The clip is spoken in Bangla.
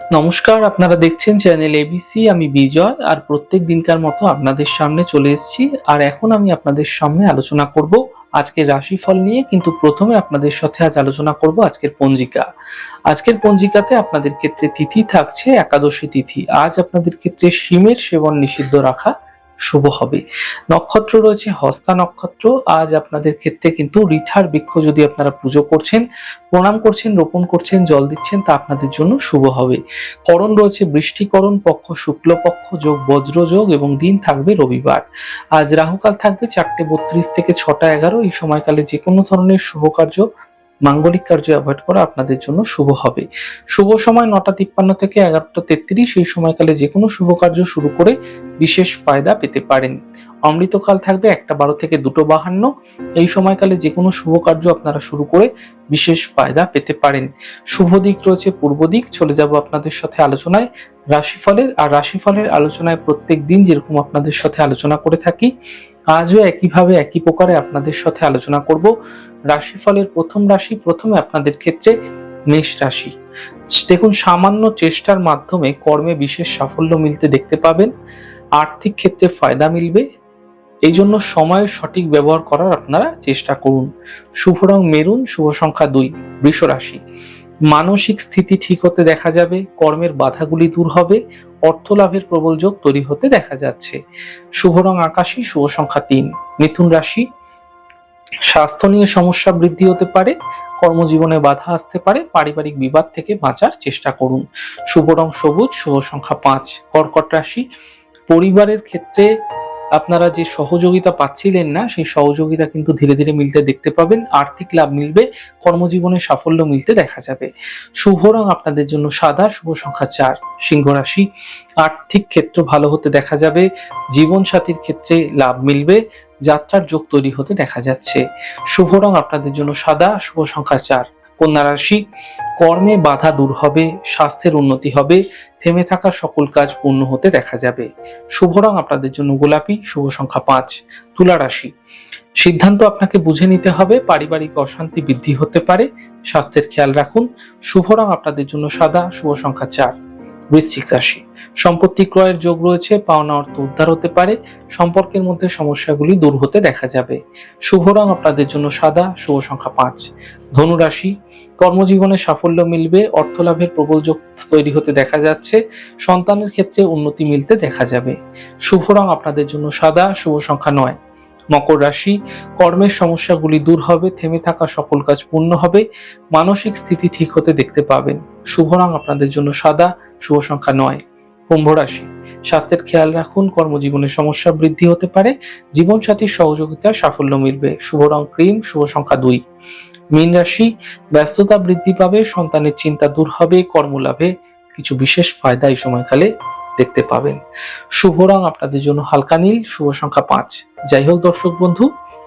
নমস্কার, আপনারা দেখছেন চ্যানেল এবিসি আমি বিজয়, আর প্রত্যেক দিনকার মতো আপনাদের সামনে চলে এসেছি, আর এখন আমি আপনাদের সামনে আলোচনা করব আজকের রাশিফল নিয়ে, কিন্তু প্রথমে আপনাদের সাথে আজ আলোচনা করব আজকের পঞ্জিকা। আজকের পঞ্জিকাতে আপনাদের ক্ষেত্রে তিথি থাকছে একাদশী তিথি। আজ আপনাদের ক্ষেত্রে সিমের সেবন নিষিদ্ধ রাখা শুভ হবে। নক্ষত্র রয়েছে হস্তা নক্ষত্র। আজ আপনাদের ক্ষেত্রে কিন্তু রিঠার বৃক্ষ যদি আপনারা পুজো করছেন, প্রণাম করছেন, রোপণ করছেন, জল দিচ্ছেন, তা আপনাদের জন্য শুভ হবে। করণ রয়েছে বৃষ্টিকরণ পক্ষ, শুক্লপক্ষ, যোগ বজ্র যোগ এবং দিন থাকবে রবিবার। আজ রাহুকাল থাকবে চারটে বত্রিশ থেকে ছটা এগারো। এই সময়কালে যে কোনো ধরনের শুভ কার্য মাঙ্গলিক কার্য অ্যাভয়েড করা আপনাদের জন্য শুভ হবে। শুভ সময় নটা তিপ্পান্ন থেকে এগারোটা তেত্রিশ, এই সময়কালে যে কোনো শুভ কার্য শুরু করে বিশেষ ফায়দা পেতে পারেন। অমৃতকাল থাকবে, একটা বারো থেকে দুটো বাহান্ন। এই সময়কালে যে কোনো শুভ কার্য আপনারা শুরু করে বিশেষ ফায়দা পেতে পারেন। শুভ দিক রয়েছে পূর্ব দিক, চলে যাব আপনাদের সাথে আলোচনায়। রাশিফলের, আর রাশিফলের আলোচনায় প্রত্যেক দিন যেরকম আপনাদের সাথে আলোচনা করে থাকি, আজও একইভাবে একই প্রকারে আপনাদের সাথে আলোচনা করব। রাশিফলের প্রথম রাশি, প্রথমে আপনাদের ক্ষেত্রে মেষ রাশি। দেখুন, সামান্য চেষ্টার মাধ্যমে কর্মে বিশেষ সাফল্য মিলতে দেখতে পাবেন। আর্থিক ক্ষেত্রে ফায়দা মিলবে এই জন্য সময়ের সঠিক ব্যবহার করার আপনারা চেষ্টা করুন। শুভ রং মেরুন, শুভ সংখ্যা দুই বৃষ রাশি মানসিক স্থিতি ঠিক হতে দেখা যাবে, কর্মের বাধাগুলি দূর হবে অর্থ লাভের প্রবল যোগ তৈরি হতে দেখা যাচ্ছে। শুভ রং আকাশী, শুভ সংখ্যা তিন, মিথুন রাশি। স্বাস্থ্য নিয়ে সমস্যা বৃদ্ধি হতে পারে, কর্মজীবনে বাধা আসতে পারে, পারিবারিক বিবাদ থেকে বাঁচার চেষ্টা করুন। শুভ রং সবুজ, শুভ সংখ্যা পাঁচ, কর্কট রাশি। পরিবারের ক্ষেত্রে আপনারা যে সহযোগিতা পাচ্ছিলেন না, সেই সহযোগিতা কিন্তু ধীরে ধীরে মিলতে দেখতে পাবেন, আর্থিক লাভ মিলবে, কর্মজীবনে সাফল্য মিলতে দেখা যাবে। শুভ রং আপনাদের জন্য সাদা, শুভ সংখ্যা চার, সিংহ রাশি। আর্থিক ক্ষেত্র ভালো হতে দেখা যাবে জীবন সাথীর ক্ষেত্রে লাভ মিলবে, যাত্রার যোগ তৈরি হতে দেখা যাচ্ছে। শুভ রং আপনাদের জন্য সাদা, শুভ সংখ্যা চার। কন্যা রাশি, কর্মে বাধা দূর হবে, স্বাস্থ্যের উন্নতি হবে, থেমে থাকা সকল কাজ পূর্ণ হতে দেখা যাবে। শুভ রং আপনাদের জন্য গোলাপি, শুভ সংখ্যা পাঁচ, তুলা রাশি। সিদ্ধান্ত আপনাকে বুঝে নিতে হবে, পারিবারিক অশান্তি বৃদ্ধি হতে পারে, স্বাস্থ্যের খেয়াল রাখুন, শুভ রং আপনাদের জন্য সাদা, শুভ সংখ্যা চার, বৃশ্চিক রাশি। সম্পত্তি ক্রয়ের যোগ রয়েছে, পাওনা অর্থ উদ্ধার হতে পারে, সম্পর্কের মধ্যে সমস্যাগুলি দূর হতে দেখা যাবে। শুভ রং আপনাদের জন্য সাদা, শুভ সংখ্যা পাঁচ। ধনুরাশি কর্মজীবনে সাফল্য মিলবে অর্থ লাভের প্রবল যোগ তৈরি হতে দেখা যাচ্ছে, সন্তানের ক্ষেত্রে উন্নতি মিলতে দেখা যাবে। শুভ রং আপনাদের জন্য সাদা, শুভ সংখ্যা নয়। মকর রাশি, কর্মের সমস্যাগুলি দূর হবে, থেমে থাকা সকল কাজ পূর্ণ হবে, মানসিক স্থিতি ঠিক হতে দেখতে পাবেন। শুভ রং আপনাদের জন্য সাদা, শুভ সংখ্যা নয়। কুম্ভ রাশি। স্বাস্থ্যের খেয়াল রাখুন, কর্মজীবনে সমস্যা বৃদ্ধি হতে পারে, জীবনসাথীর সহযোগিতায় সাফল্য মিলবে। শুভ রং ক্রিম, শুভ সংখ্যা দুই। মীন রাশি, ব্যস্ততা বৃদ্ধি পাবে, সন্তানের চিন্তা দূর হবে, কর্মলাভে কিছু বিশেষ ফায়দা এই সময়কালে দেখতে পাবেন। শুভ রং আপনাদের জন্য হালকা নীল, শুভ সংখ্যা পাঁচ। যাই হোক দর্শক বন্ধু